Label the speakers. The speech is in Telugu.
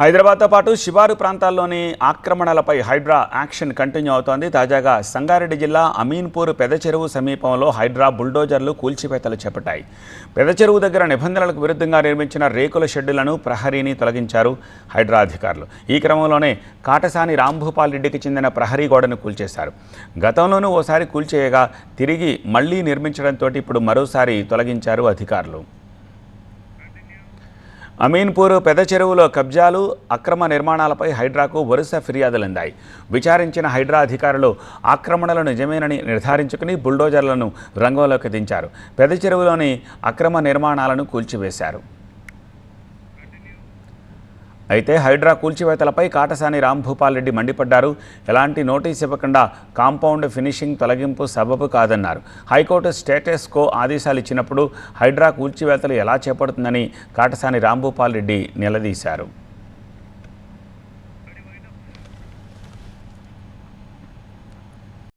Speaker 1: హైదరాబాద్తో పాటు శివారు ప్రాంతాల్లోని ఆక్రమణలపై హైడ్రా యాక్షన్ కంటిన్యూ అవుతోంది. తాజాగా సంగారెడ్డి జిల్లా అమీన్పూర్ పెదచెరువు సమీపంలో హైడ్రా బుల్డోజర్లు కూల్చివేతలు చేపట్టాయి. పెద చెరువు దగ్గర నిబంధనలకు విరుద్ధంగా నిర్మించిన రేకుల షెడ్డులను ప్రహరీని తొలగించారు హైడ్రా అధికారులు. ఈ క్రమంలోనే కాటసాని రాంభూపాల్ రెడ్డికి చెందిన ప్రహరీ గోడను కూల్చేశారు. గతంలోనూ ఓసారి కూల్చేయగా తిరిగి మళ్ళీ నిర్మించడంతో ఇప్పుడు మరోసారి తొలగించారు అధికారులు. అమీన్పూర్ పెద్ద చెరువులో కబ్జాలు అక్రమ నిర్మాణాలపై హైడ్రాకు వరుస ఫిర్యాదులు అందాయి విచారించిన హైడ్రా అధికారులు ఆక్రమణలు నిజమేనని నిర్ధారించుకుని బుల్డోజర్లను రంగంలోకి దించారు. పెద్ద చెరువులోని అక్రమ నిర్మాణాలను కూల్చివేశారు. అయితే హైడ్రా కూల్చివేతలపై కాటసాని రాంభూపాల్ రెడ్డి మండిపడ్డారు. ఎలాంటి నోటీస్ ఇవ్వకుండా కాంపౌండ్ ఫినిషింగ్ తొలగింపు సబబు కాదన్నారు. హైకోర్టు స్టేటస్ కో ఆదేశాలు ఇచ్చినప్పుడు హైడ్రా కూల్చివేతలు ఎలా చేపడుతుందని కాటసాని రాంభూపాల్ రెడ్డి నిలదీశారు.